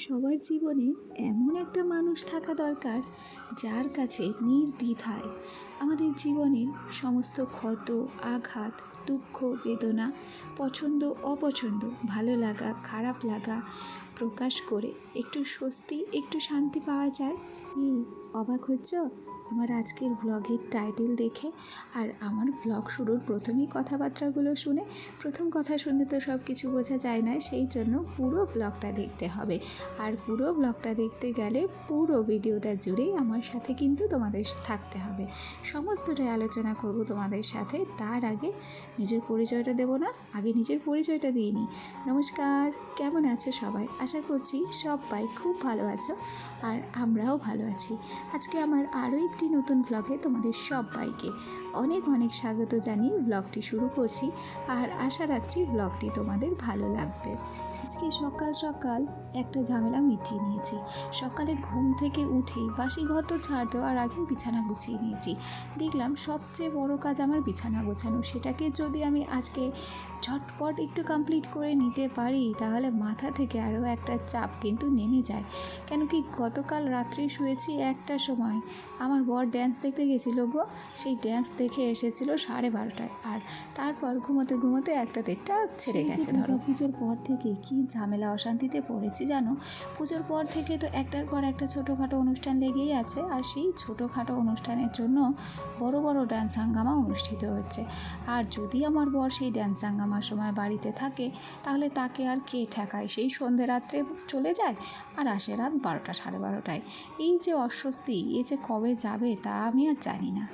সবার জীবনে এমন একটা মানুষ থাকা দরকার যার কাছে নির্দ্বিধায় আমাদের জীবনের সমস্ত ক্ষত, আঘাত, দুঃখ, বেদনা, পছন্দ, অপছন্দ, ভালো লাগা, খারাপ লাগা প্রকাশ করে একটু স্বস্তি, একটু শান্তি পাওয়া যায়। কি, অবাক হচ্ছ? আমার আজকের ব্লগের টাইটেল দেখে আর আমার ব্লগ শুরুর প্রথমেই কথাবার্তাগুলো শুনে প্রথম কথা শুনলে তো সব কিছু বোঝা যায় না, সেই জন্য পুরো ব্লগটা দেখতে হবে। আর পুরো ব্লগটা দেখতে গেলে পুরো ভিডিওটা জুড়েই আমার সাথে কিন্তু তোমাদের থাকতে হবে। সমস্তটাই আলোচনা করব তোমাদের সাথে, তার আগে নিজের পরিচয়টা দেবো না, আগে নিজের পরিচয়টা দিয়ে নিই। নমস্কার, কেমন আছো সবাই? আশা করছি সবাই খুব ভালো আছো আর আমরাও ভালো আছি। আজকে আমার আরও একটি নতুন ব্লগে তোমাদের সবাইকে অনেক অনেক স্বাগত জানিয়ে ব্লগটি শুরু করছি। আর আশা রাখছি ব্লগটি তোমাদের ভালো লাগবে। আজকে সকাল সকাল একটা ঝামেলা মিটিয়ে নিয়েছি। সকালে ঘুম থেকে উঠেই বাসি ঘর তো ছাড় দেওয়ার আগে বিছানা গুছিয়ে নিয়েছি। দেখলাম সবচেয়ে বড় কাজ আমার বিছানা গোছানো। সেটাকে যদি আমি আজকে ঝটপট একটু কমপ্লিট করে নিতে পারি তাহলে মাথা থেকে আরও একটা চাপ কিন্তু নেমে যায়। কেন কি গতকাল রাত্রে শুয়েছি একটা সময়। আমার বর ড্যান্স দেখতে গেছিল গো। সেই ড্যান্স দেখে এসেছিল সাড়ে বারোটায়। আর তারপর ঘুমোতে ঘুমোতে একটা দেড়টা ছেড়ে গেছে ধরো। পুজোর পর থেকে কি ঝামেলা, অশান্তিতে পড়েছি জানো? পুজোর পর থেকে তো একটার পর একটা ছোটোখাটো অনুষ্ঠান লেগেই আছে আর সেই ছোটোখাটো অনুষ্ঠানের জন্য বড় বড় ড্যান্স হাঙ্গামা অনুষ্ঠিত হচ্ছে। আর যদি আমার বর সেই ড্যান্স হাঙ্গামার সময় বাড়িতে থাকে, তাহলে তাকে আর কে ঠেকায়? সেই সন্ধে রাত্রে চলে যায় আর আসে রাত বারোটা, সাড়ে বারোটায়। এই যে অস্বস্তি, এ যে কবে যাবে তা আমি আর জানি না।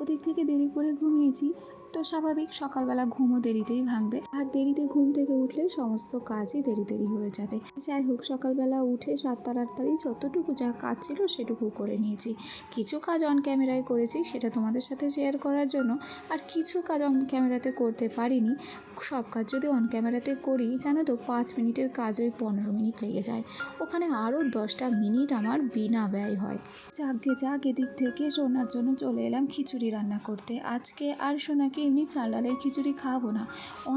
ওদিক থেকে দেরি করে ঘুমিয়েছি। তো স্বাভাবিক, সকালবেলা ঘুমও দেরিতেই ভাঙবে। আর দেরিতে ঘুম থেকে উঠলে সমস্ত কাজই দেরি দেরি হয়ে যাবে। যাই হোক, সকালবেলা উঠে সাত তাড়াতাড়ি যতটুকু যা কাজ ছিল সেটুকু করে নিয়েছি। কিছু কাজ অন ক্যামেরায় করেছি, সেটা তোমাদের সাথে শেয়ার করার জন্য। আর কিছু কাজ অন ক্যামেরাতে করতে পারিনি। সব কাজ যদি অন ক্যামেরাতে করি, জানো তো, পাঁচ মিনিটের কাজ ওই পনেরো মিনিট লেগে যায়। ওখানে আরও দশটা মিনিট আমার বিনা ব্যয় হয়। যাকে যাক, এদিক থেকে সোনার জন্য চলে এলাম খিচুড়ি রান্না করতে। আজকে আর সোনাকে এমনি চাল ডালের খিচুড়ি খাওয়াবো না।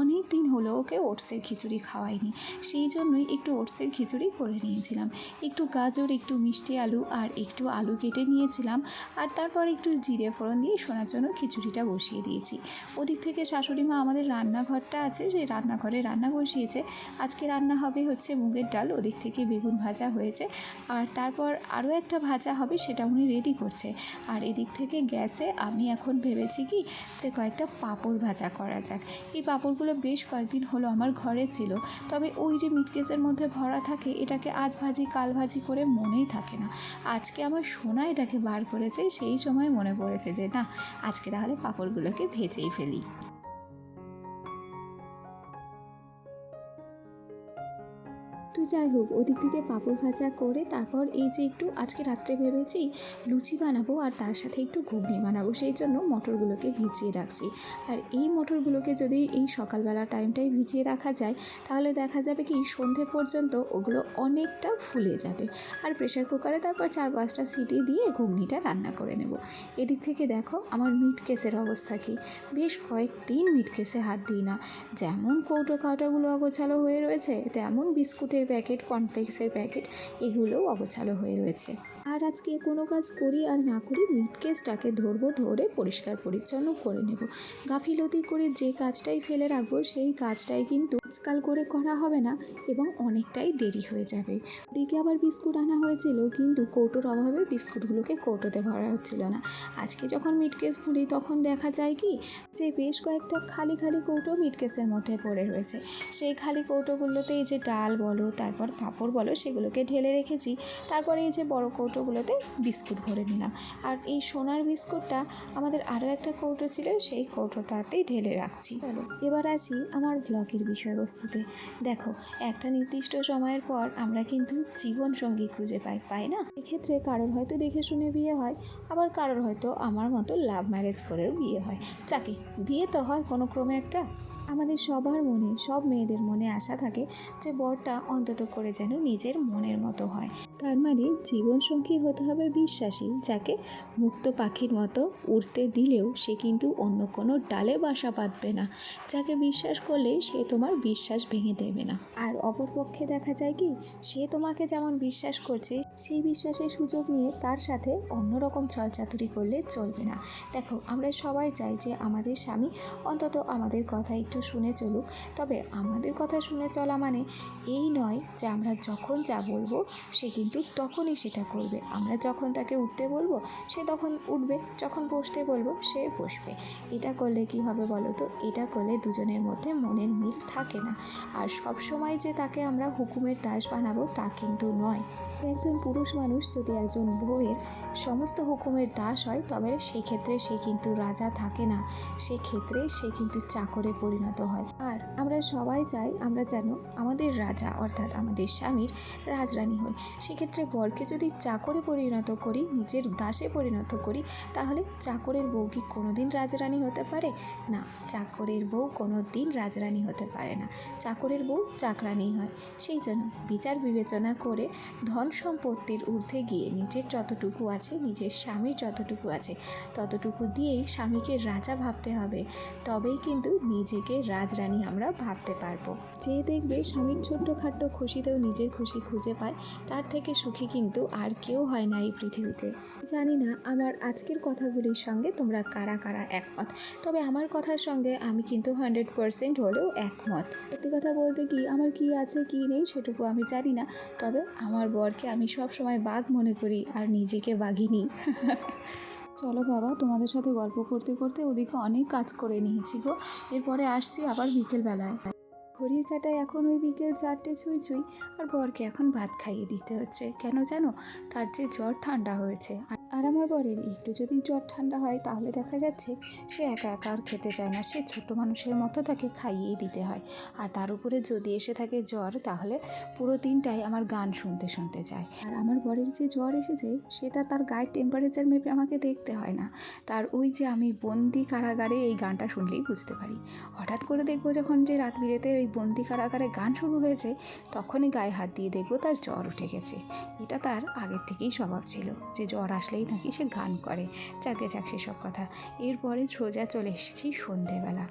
অনেক দিন হলো ওকে ওটসের খিচুড়ি খাওয়াইনি। সেই জন্যই একটু ওটসের খিচুড়ি করে নিয়েছিলাম। একটু গাজর, একটু মিষ্টি আলু আর একটু আলু কেটে নিয়েছিলাম আর তারপর একটু জিরে ফোড়ন দিয়ে সোনার জন্য খিচুড়িটা বসিয়ে দিয়েছি। ওদিক থেকে শাশুড়ি মা আমাদের রান্নাঘরটা আছে, সেই রান্নাঘরে রান্না বসিয়েছে। আজকে রান্না হবে হচ্ছে মুগের ডাল, ওদিক থেকে বেগুন ভাজা হয়েছে আর তারপর আরও একটা ভাজা হবে সেটা উনি রেডি করছে। আর এদিক থেকে গ্যাসে আমি এখন ভেবেছি কি যে কয়েকটা পাঁপড় ভাজা করা যাক। এই পাঁপড়গুলো বেশ কয়েকদিন হলো আমার ঘরে ছিল। তবে ওই যে মিটকেসের মধ্যে ভরা থাকে, এটাকে আজ ভাজি, কাল ভাজি করে মনেই থাকে না। আজকে আমার সোনা এটাকে বার করেছে, সেই সময় মনে পড়েছে যে, না, আজকে তাহলে পাঁপড়গুলোকে ভেজেই ফেলি। যাই হোক, ওদিক থেকে পাঁপড় ভাজা করে তারপর এই যে একটু আজকে রাত্রে ভেবেছি লুচি বানাবো আর তার সাথে একটু ঘুগনি বানাবো, সেই জন্য মটরগুলোকে ভিজিয়ে রাখছি। আর এই মটরগুলোকে যদি এই সকালবেলা টাইমটাই ভিজিয়ে রাখা যায়, তাহলে দেখা যাবে কি সন্ধে পর্যন্ত ওগুলো অনেকটা ফুলে যাবে। আর প্রেশার কুকারে তারপর চার পাঁচটা সিটি দিয়ে ঘুগনিটা রান্না করে নেব। এদিক থেকে দেখো আমার মিট কেসের অবস্থা কী। বেশ কয়েকদিন মিট কেসে হাত দিই না। যেমন কৌটো কাউটাগুলো অগোছালো হয়ে রয়েছে, তেমন বিস্কুটের প্যাকেট কর্নফ্লেক্সের প্যাকেট এগুলোও অগোছালো হয়ে রয়েছে। আর আজকে কোনো কাজ করি আর না করি মিট কেসটাকে ধরবো, ধরে পরিষ্কার পরিচ্ছন্ন করে নেব। গাফিলতি করে যে কাজটাই ফেলে রাখব, সেই কাজটাই কিন্তু আজকাল করে করা হবে না এবং অনেকটাই দেরি হয়ে যাবে। দিকে আবার বিস্কুট আনা হয়েছিল, কিন্তু কৌটোর অভাবে বিস্কুটগুলোকে কৌটোতে ভরা হচ্ছিল না। আজকে যখন মিট কেস খুলি, তখন দেখা যায় কি যে বেশ কয়েকটা খালি খালি কৌটো মিট কেসের মধ্যে পড়ে রয়েছে। সেই খালি কৌটোগুলোতে এই যে ডাল বলো, তারপর পাঁপড় বলো, সেগুলোকে ঢেলে রেখেছি। তারপরে এই যে বড় কৌটোগুলোতে বিস্কুট ভরে নিলাম। আর এই সোনার বিস্কুটটা আমাদের আরও একটা কৌটো ছিল, সেই কৌটোটাতেই ঢেলে রাখছি। এবার আসি আমার ব্লগের বিষয়বস্তুতে। দেখো, একটা নির্দিষ্ট সময়ের পর আমরা কিন্তু জীবন সঙ্গী খুঁজে পাই পাই না? এক্ষেত্রে কারোর হয়তো দেখে শুনে বিয়ে হয়, আবার কারোর হয়তো আমার মতো লাভ ম্যারেজ করেও বিয়ে হয়। যাকে, বিয়ে তো হয় কোনো ক্রমে একটা। আমাদের সবার মনে, সব মেয়েদের মনে আশা থাকে যে বরটা অন্তত করে যেন নিজের মনের মতো হয়। তার মানে জীবনসঙ্গী হতে হবে বিশ্বাসী, যাকে মুক্ত পাখির মতো উড়তে দিলেও সে কিন্তু অন্য কোনো ডালে বাসা বাঁধবে না। যাকে বিশ্বাস করলে সে তোমার বিশ্বাস ভেঙে দেবে না। আর অপরপক্ষে দেখা যায় কি, সে তোমাকে যেমন বিশ্বাস করছে সেই বিশ্বাসের সুযোগ নিয়ে তার সাথে অন্যরকম ছলচাতুরি করলে চলবে না। দেখো, আমরা সবাই চাই যে আমাদের স্বামী অন্তত আমাদের কথা একটু শুনে চলুক। তবে আমাদের কথা শুনে চলা মানে এই নয় যে আমরা যখন যা বলব, সে কিন্তু তখনই সেটা করবে। আমরা যখন তাকে উঠতে বলব, সে তখন উঠবে। যখন বসতে বলব, সে বসবে। এটা করলে কি হবে বলো তো? এটা করলে দুজনের মধ্যে মনের মিল থাকে না। আর সব সময় যে তাকে আমরা হুকুমের দাস বানাবো তা কিন্তু নয়। একজন পুরুষ মানুষ যদি একজন বউয়ের সমস্ত হুকুমের দাস হয়, তবে সেক্ষেত্রে সে কিন্তু রাজা থাকে না। সেক্ষেত্রে সে কিন্তু চাকরে পরিণত হয়। আর আমরা সবাই চাই আমরা যেন আমাদের রাজা অর্থাৎ আমাদের স্বামীর রাজরানী হই। সেক্ষেত্রে বরকে যদি চাকরে পরিণত করি, নিজের দাসে পরিণত করি, তাহলে চাকরের বউ কি কোনোদিন রাজরানী হতে পারে? না, চাকরের বউ কোনো দিন রাজরানী হতে পারে না। চাকরের বউ চাকরানি হয়। সেই জন্য বিচার বিবেচনা করে ধন সম্পত্তির ঊর্ধ্বে গিয়ে নিজের যতটুকু আছে, নিজের স্বামীর যতটুকু আছে, ততটুকু দিয়েই স্বামীকে রাজা ভাবতে হবে। তবেই কিন্তু নিজেকে রাজরানী আমরা ভাবতে পারব। যে দেখবে স্বামীর ছোট্টখাট্ট খুশিতেও নিজের খুশি খুঁজে পায়, তার থেকে সুখী কিন্তু আর কেউ হয় না এই পৃথিবীতে। জানি না আমার আজকের কথাগুলির সঙ্গে তোমরা কারা কারা একমত। তবে আমার কথার সঙ্গে আমি কিন্তু হান্ড্রেড পারসেন্ট হলেও একমত। সত্যি কথা বলতে কি, আমার কি আছে কি নেই সেটুকু আমি জানি না। তবে আমার বরকে আমি সব সময় বাঘ মনে করি আর নিজেকে বাঘিনি। চলো বাবা, তোমাদের সাথে গল্প করতে করতে ওদিকে অনেক কাজ করে নিয়েছি গো। এরপরে আসছি আবার বিকেলবেলায়। ঘড়ির কাটায় এখন ওই বিকেল চারটে ছুঁই ছুঁই আর বরকে এখন ভাত খাইয়ে দিতে হচ্ছে। কেন জানো? তার যে জ্বর ঠান্ডা হয়েছে। আর আর আমার বরের একটু যদি জ্বর ঠান্ডা হয়, তাহলে দেখা যাচ্ছে সে একা একা আর খেতে চায় না। সে ছোট মানুষের মতো তাকে খাইয়েই দিতে হয়। আর তার উপরে যদি এসে থাকে জ্বর, তাহলে পুরো দিনটাই আমার গান শুনতে শুনতে যায়। আর আমার বরের যে জ্বর এসেছে, সেটা তার গায়ের টেম্পারেচার মেপে আমাকে দেখতে হয় না। তার ওই যে আমি বন্দি কারাগারে এই গানটা শুনলেই বুঝতে পারি। হঠাৎ করে দেখব যখন যে রাত বিরেতে ওই বন্দি কারাগারে গান শুরু হয়েছে, তখনই গায়ে হাত দিয়ে দেখব তার জ্বর উঠে গেছে। এটা তার আগের থেকেই স্বভাব ছিল যে জ্বর আসলেই নাকি সে গান করে। যাকে যাক সেসব কথা। এরপরে সোজা চলে এসেছি সন্ধেবেলা।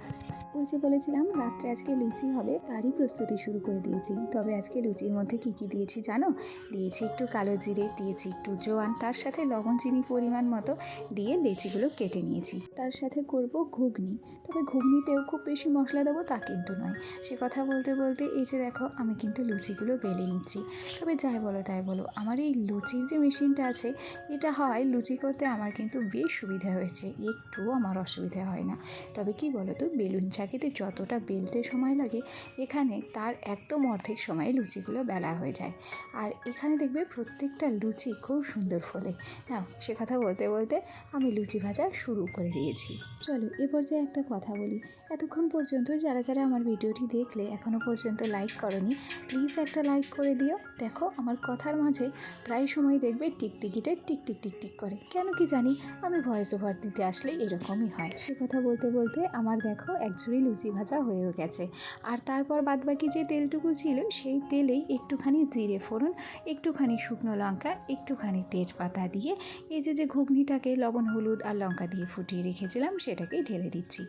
ওই যে বলেছিলাম, রাত্রে আজকে লুচি হবে, তারই প্রস্তুতি শুরু করে দিয়েছি। তবে আজকে লুচির মধ্যে কি কি দিয়েছি জানো? দিয়েছি একটু কালো জিরে, দিয়েছি একটু জোয়ান, তার সাথে লবণ, চিনি পরিমাণ মতো দিয়ে লেচিগুলো কেটে নিয়েছি। তার সাথে করব ঘুগনি। তবে ঘুগনিতেও খুব বেশি মশলা দেবো তা কিন্তু নয়। সে কথা বলতে বলতে এই যে দেখো, আমি কিন্তু লুচিগুলো বেলে নিচ্ছি। তবে যাই বলো, তাই বলো, আমার এই লুচির যে মেশিনটা আছে, এটা হয় লুচি করতে আমার কিন্তু বেশ সুবিধা হয়েছে। একটুও আমার অসুবিধা হয় না। তবে কি বলো তো বেলুন চাকিতে যতটা বেলতে সময় লাগে, এখানে তার একদম অর্ধেক সময়ে লুচিগুলো বেলা হয়ে যায়। আর এখানে দেখবে প্রত্যেকটা লুচি খুব সুন্দর ফলে। নাও, সে কথা বলতে বলতে আমি লুচি ভাজা শুরু করে দিয়েছি। চলো, এ পর্যায়ে একটা কথা বলি। এতক্ষণ পর্যন্ত যারা যারা আমার ভিডিওটি দেখলে এখনও পর্যন্ত লাইক করনি প্লিজ একটা লাইক করে দিও। দেখো, আমার কথার মাঝে প্রায় সময় দেখবে টিকটিকিটে টিকটিক টিক টিক টিক করে। কেন কি জানি, আমি ভয়েস ওভার দিতে আসলে এরকমই হয়। সে কথা বলতে বলতে আমার দেখো এক লুচি ভাজা হয়েও গেছে। আর তারপর বাদবাকি যে তেলটুকু ছিল, সেই তেলেই একটুখানি জিরে ফোড়ন, একটুখানি শুকনো লঙ্কা, একটুখানি তেজপাতা দিয়ে এই যে যে ঘুগনিটাকে লবণ, হলুদ আর লঙ্কা দিয়ে ফুটিয়ে রেখেছিলাম সেটাকে ঢেলে দিচ্ছি।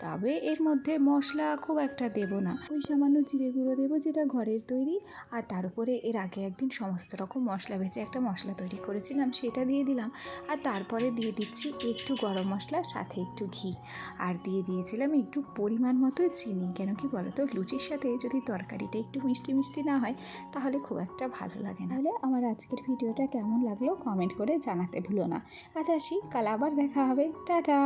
তবে এর মধ্যে মশলা খুব একটা দেবো না। ওই সামান্য জিরে গুঁড়ো দেবো যেটা ঘরের তৈরি। আর তার উপরে এর আগে একদিন সমস্ত রকম মশলা ভেজে একটা মশলা তৈরি করেছিলাম, সেটা দিয়ে দিলাম। আর তারপরে দিয়ে দিচ্ছি একটু গরম মশলা, সাথে একটু ঘি। আর দিয়ে দিয়েছিলাম একটু পরিমাণ মতো চিনি। কেন কি বলো তো লুচির সাথে যদি তরকারিটা একটু মিষ্টি মিষ্টি না হয়, তাহলে খুব একটা ভালো লাগে না। তাহলে আমার আজকের ভিডিওটা কেমন লাগল, কমেন্ট করে জানাতে ভুলো না। আচ্ছা আসি, কাল আবার দেখা হবে। টাটা!